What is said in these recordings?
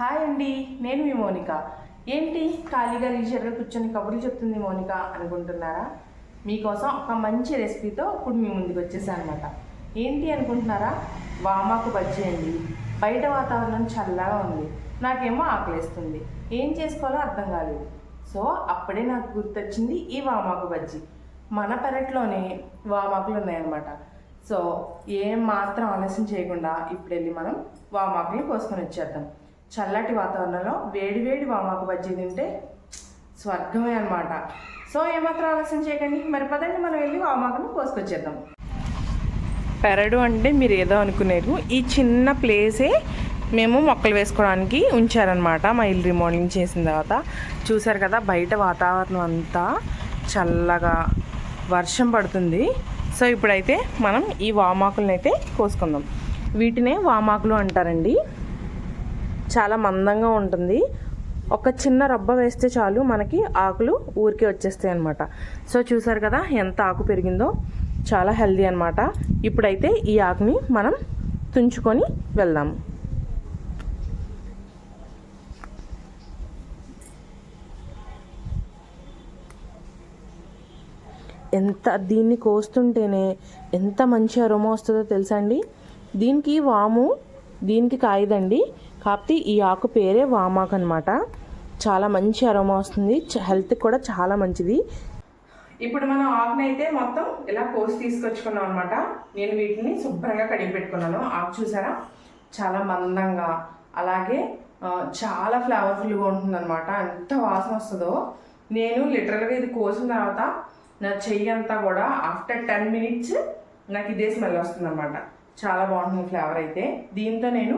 Hi అండి నేను మీ Monica. ఏంటి? ఖాళీగా లీజర్గా కూర్చొని కబుర్లు చెప్తుంది మోనిక అనుకుంటున్నారా? మీకోసం ఒక మంచి రెసిపీతో ఇప్పుడు మీ ముందుకు వచ్చేసానమాట. అనమాట ఏంటి అనుకుంటున్నారా? వామాకు బజ్జీ అండి. బయట వాతావరణం చల్లగా ఉంది. నాకేమో ఆకలిస్తుంది. ఏం చేసుకోవాలో అర్థం కాలేదు. సో అప్పుడే నాకు గుర్తొచ్చింది ఈ వామాకు బజ్జీ. మన పెరట్లోనే వామాకులు ఉన్నాయన్నమాట. సో ఏం మాత్రం ఆలస్యం చేయకుండా ఇప్పుడు వెళ్ళి మనం వామాకులు కోసుకొని వచ్చేద్దాం. చల్లటి వాతావరణంలో వేడి వేడి వామాకు బజ్జీ తింటే స్వర్గమే అనమాట సో ఏమాత్రం ఆలస్యం చేయకండి. మరి పదండి మనం వెళ్ళి వామాకును కోసుకొచ్చేద్దాం. పెరడు అంటే మీరు ఏదో అనుకునేరు. ఈ చిన్న ప్లేసే మేము మొక్కలు వేసుకోవడానికి ఉంచారనమాట మా ఇల్లు రిమోడలింగ్ చేసిన తర్వాత. చూసారు కదా బయట వాతావరణం అంతా చల్లగా వర్షం పడుతుంది. సో ఇప్పుడైతే మనం ఈ వామాకులను అయితే కోసుకుందాం. వీటినే వామాకులు అంటారండి. చాలా మందంగా ఉంటుంది. ఒక చిన్న రబ్బ వేస్తే చాలు మనకి ఆకులు ఊరికే వచ్చేస్తాయి అనమాట సో చూసారు కదా ఎంత ఆకు పెరిగిందో? చాలా హెల్దీ అనమాట ఇప్పుడైతే ఈ ఆకుని మనం తుంచుకొని వెళ్దాం. ఎంత దీన్ని కోస్తుంటేనే ఎంత మంచి అరోమా వస్తుందో తెలుసా అండి? దీనికి వాము దీనికి కాయదండి. కాకపోతే ఈ ఆకు పేరే వామాకు అనమాట చాలా మంచి అరోమా వస్తుంది. హెల్త్కి కూడా చాలా మంచిది. ఇప్పుడు మనం ఆకుని అయితే మొత్తం ఇలా కోసి తీసుకొచ్చుకున్నాం అనమాట నేను వీటిని శుభ్రంగా కడిగి పెట్టుకున్నాను. ఆకు చూసారా? చాలా మందంగా అలాగే చాలా ఫ్లేవర్ఫుల్గా ఉంటుంది అనమాట ఎంత వాసన వస్తుందో. నేను లిటరల్గా ఇది కోసిన తర్వాత నా చెయ్యి అంతా కూడా ఆఫ్టర్ టెన్ మినిట్స్ నాకు ఇదే స్మెల్ వస్తుంది అనమాట చాలా బాగుంటుంది ఫ్లేవర్ అయితే. దీంతో నేను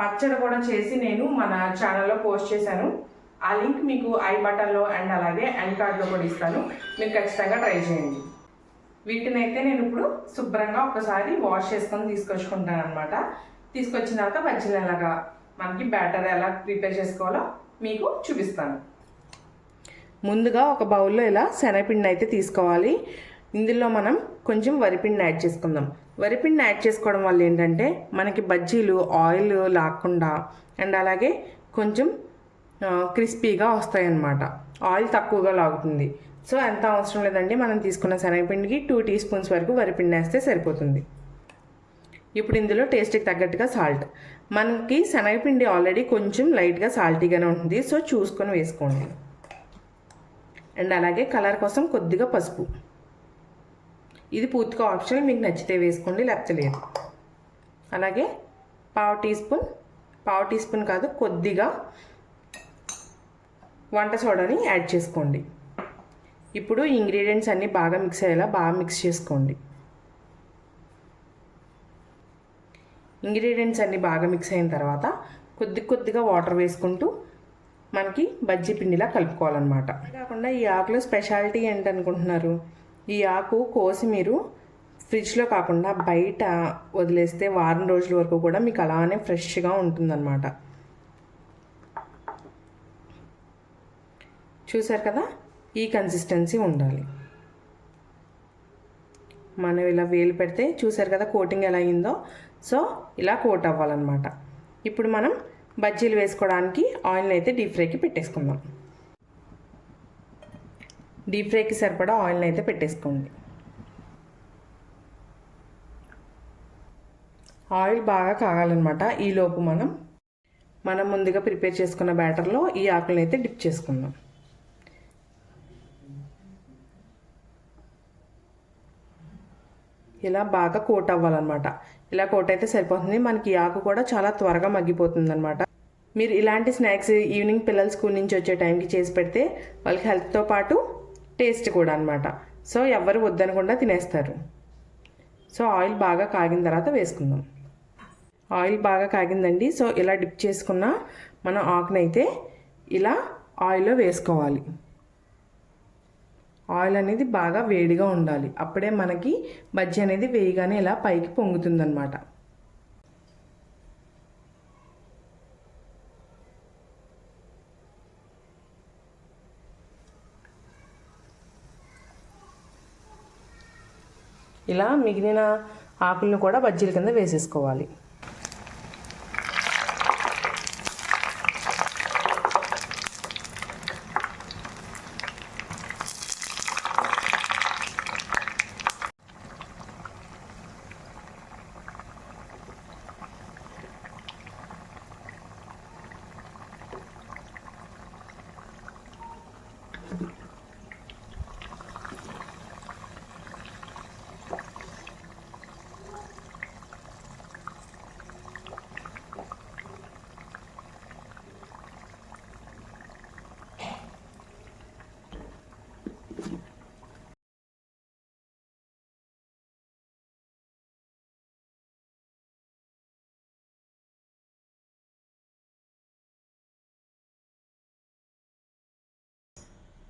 పచ్చడి కూడా చేసి నేను మన ఛానల్లో పోస్ట్ చేశాను. ఆ లింక్ మీకు ఐ బటన్లో అండ్ అలాగే అండ్ కార్డ్లో కూడా ఇస్తాను. మీరు ఖచ్చితంగా ట్రై చేయండి. వీటిని అయితే నేను ఇప్పుడు శుభ్రంగా ఒకసారి వాష్ చేసుకొని తీసుకొచ్చుకుంటాను అనమాట తీసుకొచ్చిన తర్వాత బజ్జీలు ఎలాగా మనకి బ్యాటర్ ఎలా ప్రిపేర్ చేసుకోవాలో మీకు చూపిస్తాను. ముందుగా ఒక బౌల్లో ఇలా శనగపిండి అయితే తీసుకోవాలి. ఇందులో మనం కొంచెం వరిపిండిని యాడ్ చేసుకుందాం. వరిపిండిని యాడ్ చేసుకోవడం వల్ల ఏంటంటే మనకి బజ్జీలు ఆయిల్ లాక్కుండా అండ్ అలాగే కొంచెం క్రిస్పీగా వస్తాయన్నమాట. ఆయిల్ తక్కువగా లాగుతుంది. సో ఎంత అవసరం లేదండి మనం తీసుకున్న శనగపిండికి టూ టీ స్పూన్స్ వరకు వరిపిండి వేస్తే సరిపోతుంది. ఇప్పుడు ఇందులో టేస్ట్కి తగ్గట్టుగా సాల్ట్. మనకి శనగపిండి ఆల్రెడీ కొంచెం లైట్గా సాల్టీగానే ఉంటుంది. సో చూసుకొని వేసుకోండి. అండ్ అలాగే కలర్ కోసం కొద్దిగా పసుపు. ఇది పూర్తిగా ఆప్షనల్ మీకు నచ్చితే వేసుకోండి లేకపోతే లేదు. అలాగే పావు టీ స్పూన్ పావు టీ స్పూన్ కాదు కొద్దిగా వంట సోడాని యాడ్ చేసుకోండి. ఇప్పుడు ఇంగ్రీడియంట్స్ అన్నీ బాగా మిక్స్ అయ్యేలా బాగా మిక్స్ చేసుకోండి. ఇంగ్రీడియంట్స్ అన్నీ బాగా మిక్స్ అయిన తర్వాత కొద్ది కొద్దిగా వాటర్ వేసుకుంటూ మనకి బజ్జీ పిండిలా కలుపుకోవాలన్నమాట. కాకుండా ఈ ఆకులో స్పెషాలిటీ ఏంటనుకుంటున్నారు? ఈ ఆకు కోసి మీరు ఫ్రిడ్జ్లో కాకుండా బయట వదిలేస్తే వారం రోజుల వరకు కూడా మీకు అలానే ఫ్రెష్గా ఉంటుందన్నమాట. చూసారు కదా? ఈ కన్సిస్టెన్సీ ఉండాలి. మనం ఇలా వేలు పెడితే చూసారు కదా కోటింగ్ ఎలా అయిందో? సో ఇలా కోట్ అవ్వాలన్నమాట. ఇప్పుడు మనం బజ్జీలు వేసుకోవడానికి ఆయిల్ని అయితే డీప్ ఫ్రైకి పెట్టేసుకుందాం. డీప్ ఫ్రైకి సరిపడా ఆయిల్ని అయితే పెట్టేసుకోండి. ఆయిల్ బాగా కాగాలన్నమాట. ఈలోపు మనం మనం ముందుగా ప్రిపేర్ చేసుకున్న బ్యాటర్లో ఈ ఆకులను అయితే డిప్ చేసుకుందాం. ఇలా బాగా కోట్ అవ్వాలన్నమాట. ఇలా కోట్ అయితే సరిపోతుంది. మనకి ఈ ఆకు కూడా చాలా త్వరగా మగ్గిపోతుంది అనమాట మీరు ఇలాంటి స్నాక్స్ ఈవినింగ్ పిల్లలు స్కూల్ నుంచి వచ్చే టైంకి చేసి పెడితే వాళ్ళకి హెల్త్తో పాటు టేస్ట్ కూడా అనమాట సో ఎవరు వద్దనకుండా తినేస్తారు. సో ఆయిల్ బాగా కాగిన తర్వాత వేసుకుందాం. ఆయిల్ బాగా కాగిందండి. సో ఇలా డిప్ చేసుకున్న మనం ఆకునైతే ఇలా ఆయిల్లో వేసుకోవాలి. ఆయిల్ అనేది బాగా వేడిగా ఉండాలి. అప్పుడే మనకి బజ్జీ అనేది వేయగానే ఇలా పైకి పొంగుతుందన్నమాట. ఇలా మిగిలిన ఆకులను కూడా బజ్జీల కింద వేసేసుకోవాలి.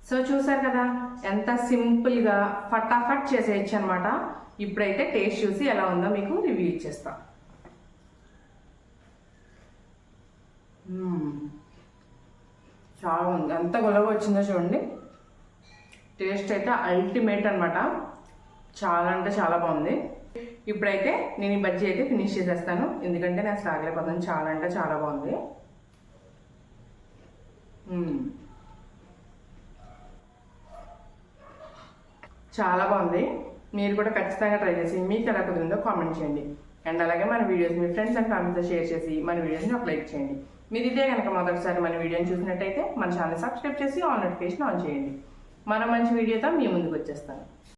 సో చూసారు కదా ఎంత సింపుల్గా ఫటాఫట్ చేసేయచ్చు అనమాట ఇప్పుడైతే టేస్ట్ చూసి ఎలా ఉందో మీకు రివ్యూ ఇచ్చేస్తా. చాలా ఉంది. ఎంత గొలవ వచ్చిందో చూడండి. టేస్ట్ అయితే అల్టిమేట్ అనమాట. చాలా అంటే చాలా బాగుంది. ఇప్పుడైతే నేను ఈ బజ్జీ అయితే ఫినిష్ చేసేస్తాను. ఎందుకంటే నేను పదం చాలా అంటే చాలా బాగుంది. చాలా బాగుంది. మీరు కూడా ఖచ్చితంగా ట్రై చేసి మీకు ఎలా కుదిరిందో కామెంట్ చేయండి. అండ్ అలాగే మన వీడియోస్ మీ ఫ్రెండ్స్ అండ్ ఫ్యామిలీతో షేర్ చేసి మన వీడియోస్ని ఒక లైక్ చేయండి. మీరు ఇదే కనుక మొదటిసారి మన వీడియోని చూసినట్టయితే మన ఛానల్ సబ్స్క్రైబ్ చేసి ఆల్ నోటిఫికేషన్ ఆన్ చేయండి. మరో మంచి వీడియోతో మీ ముందుకు వచ్చేస్తాను.